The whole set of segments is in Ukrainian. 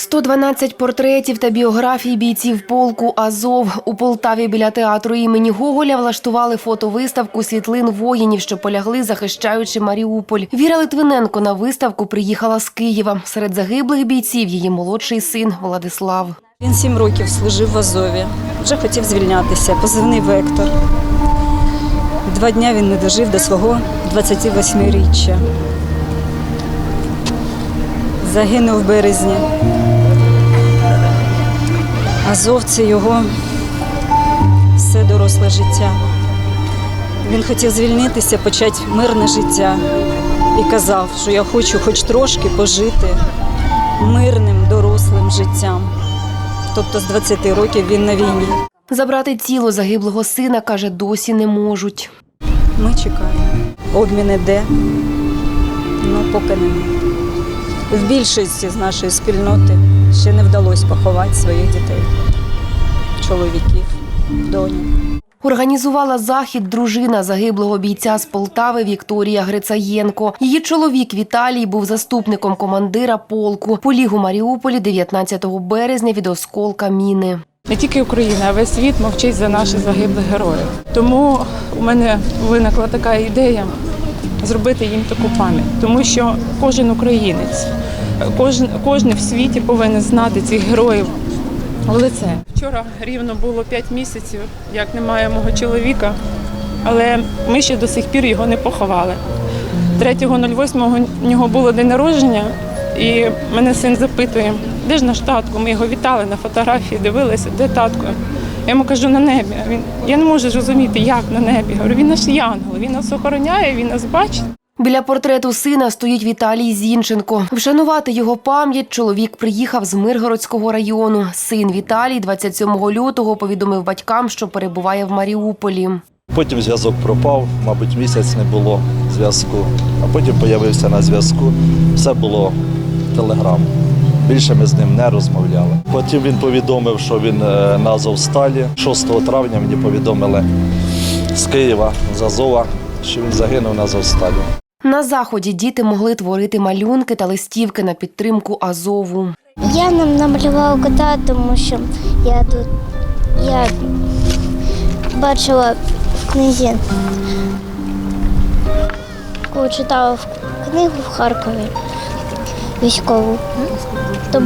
112 портретів та біографій бійців полку Азов у Полтаві біля театру імені Гоголя влаштували фотовиставку світлин воїнів, що полягли, захищаючи Маріуполь. Віра Литвиненко на виставку приїхала з Києва. Серед загиблих бійців її молодший син Владислав. Він сім років служив в Азові. Вже хотів звільнятися. Позивний вектор. Два дня він не дожив до свого 28-річчя. Загинув в березні. Азов це його все доросле життя. Він хотів звільнитися, почати мирне життя і казав, що я хочу хоч трошки пожити мирним дорослим життям. Тобто з 20 років він на війні. Забрати тіло загиблого сина каже, досі не можуть. Ми чекаємо. Обмін іде, ну поки нема. В більшості з нашої спільноти ще не вдалося поховати своїх дітей, чоловіків, доньок. Організувала захід дружина загиблого бійця з Полтави Вікторія Грицаєнко. Її чоловік Віталій був заступником командира полку. Поліг у Маріуполі 19 березня від осколка міни. Не тільки Україна, а весь світ мовчить за наших загиблих героїв. Тому у мене виникла така ідея зробити їм таку пам'ять, тому що кожен українець, кожен, кожен в світі повинен знати цих героїв в лице. Вчора рівно було 5 місяців, як немає мого чоловіка, але ми ще до сих пір його не поховали. 3.08 у нього було день народження, і мене син запитує, де ж наш татко? Ми його вітали на фотографії, дивилися, де татко. Я йому кажу на небі. Він я не можу зрозуміти, як на небі. Говорю, він наш янгол, він нас охороняє, він нас бачить. Біля портрету сина стоїть Віталій Зінченко. Вшанувати його пам'ять чоловік приїхав з Миргородського району. Син Віталій 27 лютого повідомив батькам, що перебуває в Маріуполі. Потім зв'язок пропав, мабуть, місяць не було зв'язку, а потім з'явився на зв'язку. Все було телеграм. Більше ми з ним не розмовляли. Потім він повідомив, що він е, на Азовсталі. 6 травня мені повідомили з Києва, з Азова, що він загинув на Азовсталі. На заході діти могли творити малюнки та листівки на підтримку Азову. Я нам намалювала кота, тому що я тут я бачила в книзі, читала книгу в Харкові військову. То,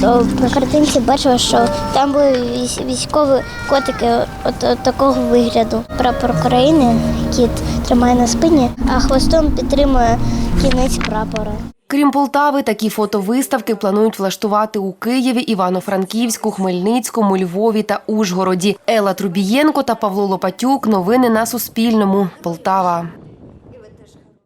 то на картинці бачила, що там були військ- військові котики от, от такого вигляду. Прапор України, кіт тримає на спині, а хвостом підтримує кінець прапора. Крім Полтави, такі фотовиставки планують влаштувати у Києві, Івано-Франківську, Хмельницькому, Львові та Ужгороді. Ела Трубієнко та Павло Лопатюк. Новини на Суспільному. Полтава.